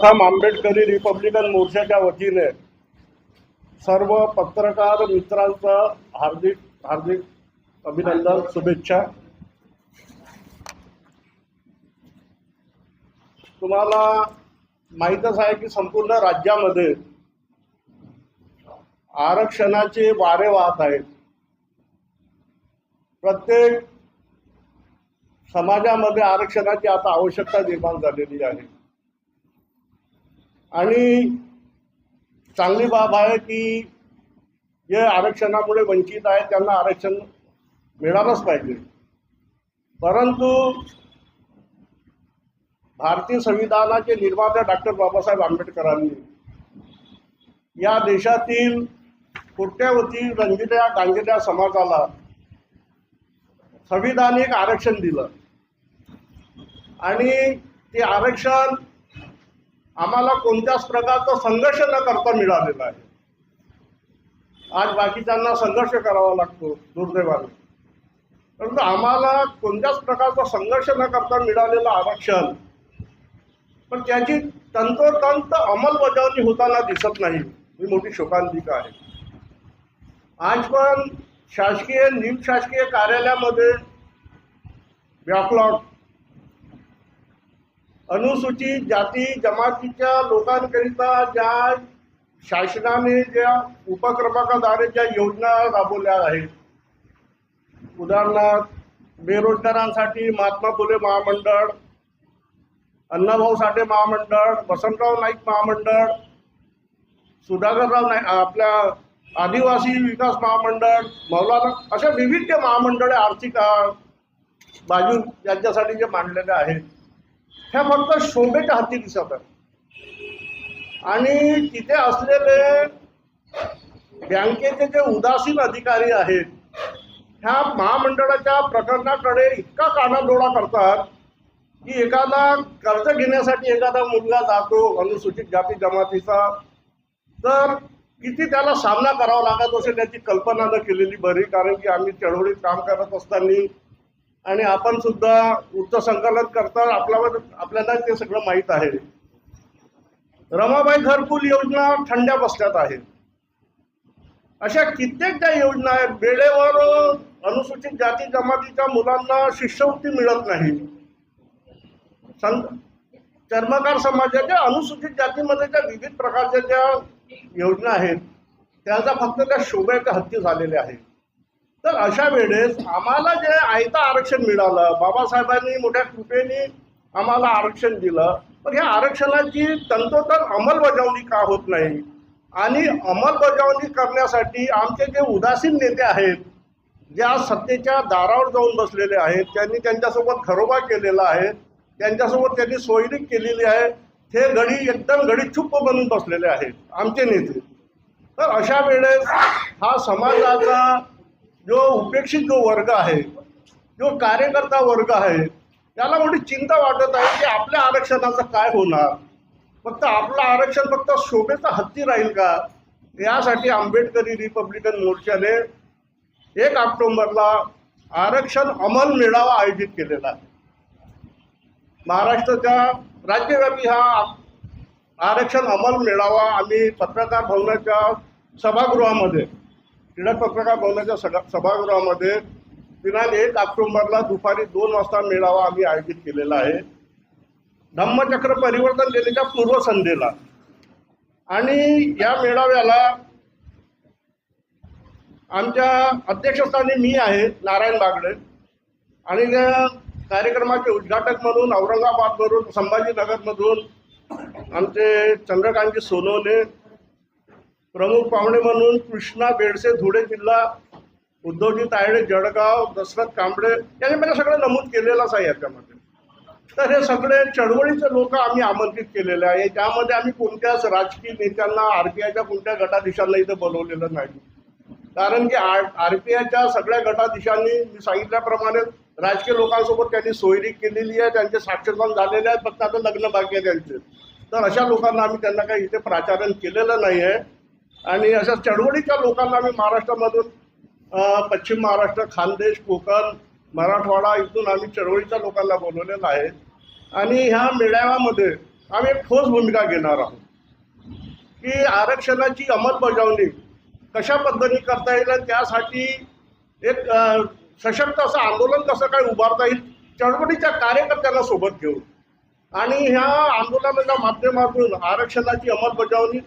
प्रथम आंबेडकरी रिपब्लिकन मोर्चाच्या वतीने सर्व पत्रकार मित्रांचं हार्दिक हार्दिक अभिनंदन शुभेच्छा. तुम्हाला माहीतच आहे की संपूर्ण राज्यामध्ये आरक्षणाचे वारे वाहत आहेत. प्रत्येक समाजामध्ये आरक्षणाची आता आवश्यकता निर्माण झालेली आहे. आणि चांगली बाब आहे की जे आरक्षणामुळे वंचित आहेत त्यांना आरक्षण मिळालंच पाहिजे. परंतु भारतीय संविधानाचे निर्माते डॉक्टर बाबासाहेब आंबेडकरांनी या देशातील कोट्यावधी रंजिल्या गांजलेल्या समाजाला संविधानिक आरक्षण दिलं. आणि ते आरक्षण आम्हाला कोणत्याच प्रकारचा संघर्ष न करता मिळालेला आहे. आज बाकीच्यांना संघर्ष करावा लागतो दुर्दैवाने. परंतु आम्हाला कोणत्याच प्रकारचा संघर्ष न करता मिळालेलं आरक्षण पण त्याची तंतोतंत अंमलबजावणी होताना दिसत नाही ही मोठी शोकांतिका आहे. आज पण शासकीय निमशासकीय कार्यालयामध्ये बॅकलॉग अनुसूचित जाती जमातीच्या लोकांकरिता ज्या शासनाने ज्या उपक्रमाकाद्वारे ज्या योजना राबवल्या आहेत. उदाहरणार्थ बेरोजगारांसाठी महात्मा फुले महामंडळ अण्णाभाऊ साठे महामंडळ वसंतराव नाईक महामंडळ सुधाकरराव नाईक आपल्या आदिवासी विकास महामंडळ मौलाना अशा विविध महामंडळे आर्थिक बाजू यांच्यासाठी जे मांडलेले आहेत. हे फक्त शोभेच्या हाती दिसत आहे आणि तिथे असलेले बँकेचे जे उदासीन अधिकारी आहेत ह्या महामंडळाच्या प्रकरणाकडे इतका कानाडोळा करतात की एखादा कर्ज घेण्यासाठी एखादा मुलगा जातो अनुसूचित जाती जमातीचा तर किती त्याला सामना करावा लागत असेल त्याची कल्पना न केलेली बरी कारण की आम्ही चळवळीत काम करत असताना आणि आपण सुद्धा उच्च संकलन करता आपल्यावर आपल्याला ते सगळं माहीत आहे. रमाबाई घरकुल योजना थंड्या बसल्यात आहेत. अशा कित्येक ज्या योजना आहेत. वेळेवर अनुसूचित जाती जमातीच्या मुलांना शिष्यवृत्ती मिळत नाही. चर्मकार समाजाच्या अनुसूचित जातीमध्ये ज्या विविध प्रकारच्या ज्या योजना आहेत त्याचा फक्त त्या शोभेच्या हत्ती झालेल्या आहेत. तर अशा वेळेस आम्हाला जे आयता आरक्षण मिळालं बाबासाहेबांनी मोठ्या कृपेने आम्हाला आरक्षण दिलं. पण ह्या आरक्षणाची तंतोतंत अंमलबजावणी का होत नाही? आणि अंमलबजावणी करण्यासाठी आमचे जे उदासीन नेते आहेत जे आज सत्तेच्या दारावर जाऊन बसलेले आहेत त्यांनी त्यांच्यासोबत खरोबा केलेला आहे त्यांच्यासोबत त्यांनी सोयरीक केलेली आहे ते गडी एकदम गडी चुप्प बनून बसलेले आहेत आमचे नेते. तर अशा वेळेस हा समाजाचा जो उपेक्षित जो वर्ग आहे जो कार्यकर्ता वर्ग आहे त्याला मोठी चिंता वाटत आहे की आपल्या आरक्षणाचं काय होणार? फक्त आपलं आरक्षण फक्त शोभेचा हत्ती राहील का? यासाठी आंबेडकरी रिपब्लिकन मोर्चाने एक ऑक्टोबरला आरक्षण अमल मेळावा आयोजित केलेला आहे. महाराष्ट्राच्या राज्यव्यापी हा आरक्षण अमल मेळावा आम्ही पत्रकार भवनाच्या सभागृहामध्ये टिळक पत्रकार भवनाच्या सभा सभागृहामध्ये दिनांक एक ऑक्टोंबरला दुपारी दोन वाजता मेळावा आम्ही आयोजित केलेला आहे. धम्मचक्र परिवर्तन दिलेल्या पूर्वसंध्येला. आणि या मेळाव्याला आमच्या अध्यक्षस्थानी मी आहे नारायण बागडे. आणि त्या कार्यक्रमाचे उद्घाटक म्हणून औरंगाबादवरून संभाजीनगरमधून आमचे चंद्रकांतजी सोनवणे प्रमुख पाहुणे म्हणून कृष्णा बेडसे धुळे जिल्हा उद्धवजी तायडे जळगाव दशरथ कांबळे यांनी मला सगळं नमूद केलेलंच आहे याच्यामध्ये. तर हे सगळे चळवळीचे लोक आम्ही आमंत्रित केलेले आहे. त्यामध्ये आम्ही कोणत्याच राजकीय नेत्यांना आर पी आयच्या कोणत्या गटाधीशांना इथं बोलवलेलं नाही. कारण की आर आर पी आयच्या सगळ्या गटाधीशांनी मी सांगितल्याप्रमाणे राजकीय लोकांसोबत त्यांनी सोयरी केलेली आहे त्यांचे साक्षरपण झालेले आहेत फक्त आता लग्न बाकी आहे त्यांचे. तर अशा लोकांना आम्ही त्यांना काही इथे प्राचारण केलेलं नाही आहे. आणि अशा चळवळीच्या लोकांना आम्ही महाराष्ट्रामधून पश्चिम महाराष्ट्र खानदेश कोकण मराठवाडा इथून आम्ही चळवळीच्या लोकांना बोलवलेलं आहे. आणि ह्या मेळाव्यामध्ये आम्ही एक ठोस भूमिका घेणार आहोत. की आरक्षणाची अंमलबजावणी कशा पद्धतीने करता येईल आणि त्यासाठी एक सशक्त असं आंदोलन कसं काय उभारता येईल चळवळीच्या कार्यकर्त्यांना सोबत घेऊन. आणि ह्या आंदोलनाच्या माध्यमातून आरक्षणाची अंमलबजावणी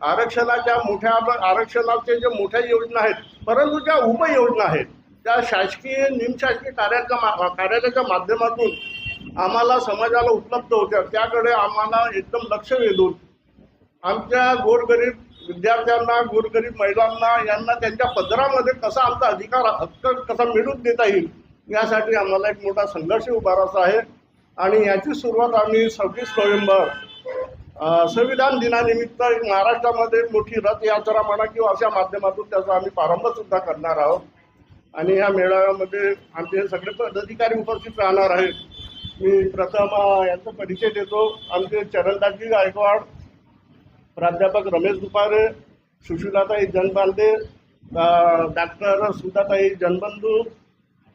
आरक्षणाच्या मोठ्या आरक्षणाच्या ज्या मोठ्या योजना आहेत परंतु ज्या उपयोजना आहेत त्या शासकीय निमशासकीय कार्याच्या मा- कार्यालयाच्या माध्यमातून आम्हाला समाजाला उपलब्ध होत्या. त्याकडे आम्हाला एकदम लक्ष वेधून आमच्या गोरगरीब विद्यार्थ्यांना गोरगरीब महिलांना यांना त्यांच्या पदरामध्ये कसा आमचा अधिकार हक्क कसा मिळवून देता येईल यासाठी आम्हाला एक मोठा संघर्ष उभारायचा आहे. आणि याची सुरुवात आम्ही सव्वीस नोव्हेंबर संविधान दिनानिमित्त एक महाराष्ट्रामध्ये मोठी रथयात्रा म्हणा किंवा अशा माध्यमातून त्याचा आम्ही प्रारंभ सुद्धा करणार आहोत. आणि या मेळाव्यामध्ये आमचे सगळे पदाधिकारी उपस्थित राहणार आहेत. मी प्रथम यांचा परिचय देतो. आमचे चरणदासजी गायकवाड प्राध्यापक रमेश दुपारे सुशीलाताई जनबांदे डॉक्टर सुधाताई जनबंधू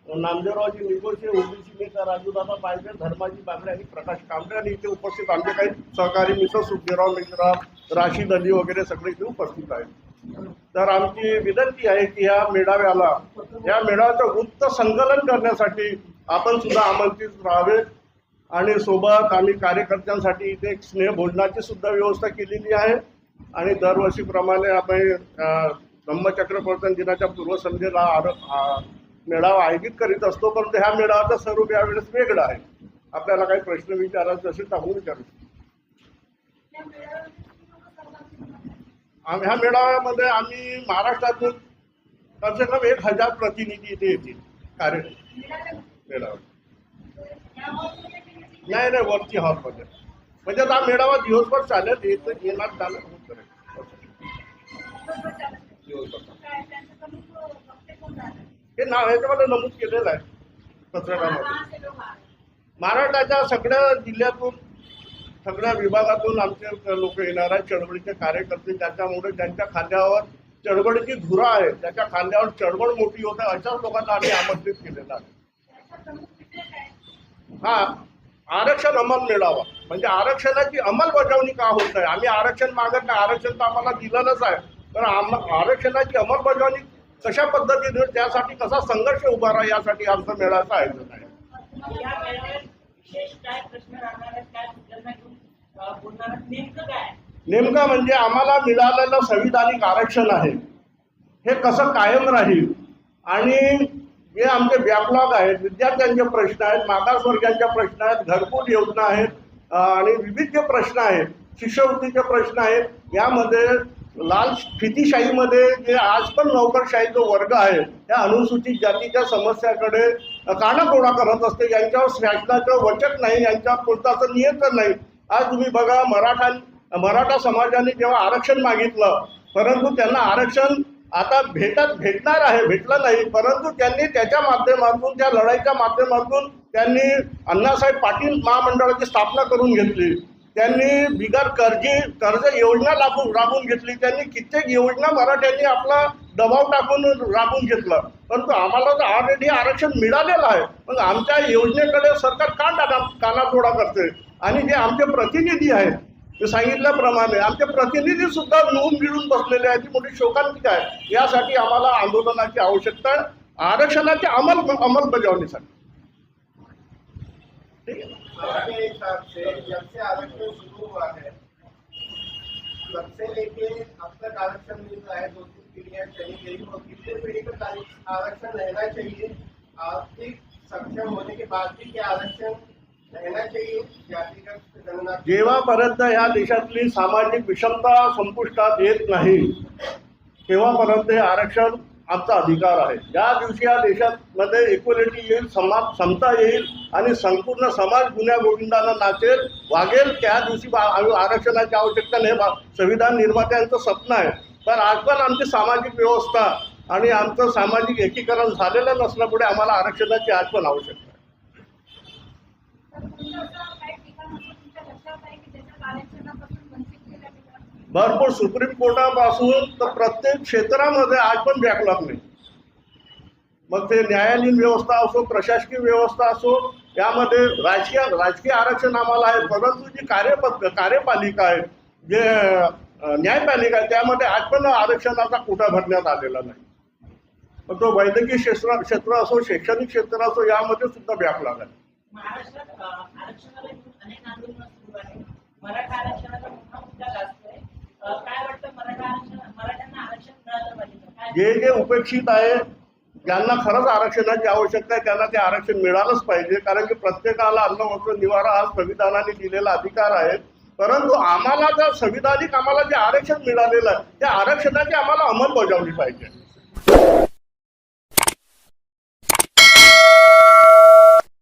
नामदेवरावजी निकोशे ओबीसी नेता राजूदादा पायगे धर्माजी बांगडे आणि प्रकाश कांबळे आणि इथे उपस्थित आमचे काही सहकारी मित्र सुखदेवराव मिश्रा राशीद अली वगैरे सगळे इथे उपस्थित आहेत. तर आमची विनंती आहे की या मेळाव्याला या मेळाव्याचं वृत्त संकलन करण्यासाठी आपण सुद्धा आमंत्रित राहावे आणि सोबत आम्ही कार्यकर्त्यांसाठी इथे एक स्नेहभोजनाची सुद्धा व्यवस्था केलेली आहे. आणि दरवर्षीप्रमाणे आपण अ, धम्मचक्र प्रवर्तन दिनाच्या पूर्वसंध्येला आरोप आ- मेळावा आयोजित करीत असतो परंतु ह्या मेळाव्याचं स्वरूप यावेळेस वेगळं आहे. आपल्याला काही प्रश्न विचारायचे असेल आपण विचारू ह्या मेळाव्यामध्ये आम्ही महाराष्ट्रातून कमसे कम एक हजार प्रतिनिधी इथे येतील कार्य मेळावा. नाही नाही वरती हॉलमध्ये. म्हणजे हा मेळावा दिवसभर चालेल येत येणार होत राहील. दिवसभर हे नाव ह्याच्यामध्ये नमूद केलेलं आहे पत्रकामध्ये. महाराष्ट्राच्या सगळ्या जिल्ह्यातून सगळ्या विभागातून आमचे लोक येणार आहेत चळवळीचे कार्यकर्ते. त्याच्यामुळे ज्यांच्या खांद्यावर चळवळीची धुरा आहे. त्याच्या खांद्यावर चळवळ मोठी होत आहे अशाच लोकांना आम्ही आमंत्रित केलेलं आहे. हा आरक्षण अंमल मिळावा. म्हणजे आरक्षणाची अंमलबजावणी का होत नाही? आम्ही आरक्षण मागत नाही आरक्षण तर आम्हाला दिलेलंच आहे. पण आम आरक्षणाची अंमलबजावणी कशा पद्धतीने त्यासाठी कसा संघर्ष उभारा यासाठी आमचं मेळाचं आयोजन आहे? नेमकं म्हणजे आम्हाला मिळालेलं संविधानिक आरक्षण आहे. हे कसं कायम राहील? आणि जे आमचे बॅकलॉग आहेत विद्यार्थ्यांचे प्रश्न आहेत मागासवर्गीयांचे प्रश्न आहेत घरकुल योजना आहेत आणि विविध जे प्रश्न आहेत शिष्यवृत्तीचे प्रश्न आहेत यामध्ये लाल स्थितीशाहीमध्ये जे आज पण नोकरशाही जो वर्ग आहे त्या अनुसूचित जातीच्या समस्याकडे कानाकोडा करत असते. यांच्यावर शासनाचं वचक नाही यांच्या कोणताचं नियंत्रण नाही. आज तुम्ही बघा मराठा मराठा समाजाने जेव्हा आरक्षण मागितलं परंतु त्यांना आरक्षण आता भेटत भेटणार आहे भेटलं नाही. परंतु त्यांनी त्याच्या माध्यमातून त्या लढाईच्या माध्यमातून त्यांनी अण्णासाहेब पाटील महामंडळाची स्थापना करून घेतली. त्यांनी बिगर कर्जी कर्ज योजना लागू राबवून घेतली. त्यांनी कित्येक योजना मराठ्यांनी आपला दबाव टाकून राबवून घेतलं. परंतु आम्हाला तर ऑलरेडी आरक्षण मिळालेलं आहे. पण आमच्या योजनेकडे सरकार का काना कानातोडा करते आणि जे आमचे प्रतिनिधी आहेत मी सांगितल्याप्रमाणे आमचे प्रतिनिधी सुद्धा मिळून मिळून बसलेले आहेत. ती मोठी शोकांतिका आहे. यासाठी आम्हाला आंदोलनाची आवश्यकता आहे. आरक्षणाची अंमल अंमलबजावणीसाठी. हमारे हिसाब से जब से आरक्षण शुरू हुआ है, तब से लेके अब तक आरक्षण मिल रहा है दो तीन चली गई और कितने पीढ़ी आरक्षण रहना चाहिए? आर्थिक सक्षम होने के बाद भी क्या आरक्षण रहना चाहिए? जातिगत या देशातली सामाजिक विषमता संपुष्टात येत नाही, तेव्हापर्यंत हे आरक्षण आमचा अधिकार आहे. ज्या दिवशी या देशामध्ये इक्वलिटी येईल समाज समता येईल आणि संपूर्ण समाज गुन्ह्या गोविंदानं नाचेल वागेल. त्या दिवशी बा- आम्ही आरक्षणाची आवश्यकता नाही. बा- संविधान निर्मात्यांचं स्वप्न आहे. पण आज पण आमची सामाजिक व्यवस्था आणि आमचं सामाजिक एकीकरण झालेलं नसल्यामुळे आम्हाला आरक्षणाची आज पण आवश्यकता भरपूर सुप्रीम कोर्टापासून तर प्रत्येक क्षेत्रामध्ये आज पण बॅकलॉग नाही. मग ते न्यायालयीन व्यवस्था असो प्रशासकीय व्यवस्था असो यामध्ये राजकीय राजकीय आरक्षण आम्हाला आहे परंतु जी कार्यपद कार्यपालिका आहे जे न्यायपालिका आहे त्यामध्ये आज पण आरक्षणाचा कोटा भरण्यात आलेला नाही. मग तो वैद्यकीय क्षेत्र क्षेत्र असो शैक्षणिक क्षेत्र असो यामध्ये सुद्धा व्यापला आहे. महाराष्ट्रात काय वाटतं मराठा आरक्षण मराठ्यांना आरक्षण मिळालं पाहिजे जे जे उपेक्षित आहे ज्यांना खरंच आरक्षणाची आवश्यकता आहे त्यांना ते आरक्षण मिळालंच पाहिजे. कारण की प्रत्येकाला अन्न वस्त्र निवारा हा संविधानाने दिलेला अधिकार आहे. परंतु आम्हाला जर संविधानिक आम्हाला जे आरक्षण मिळालेलं आहे त्या आरक्षणाची आम्हाला अंमलबजावणी पाहिजे.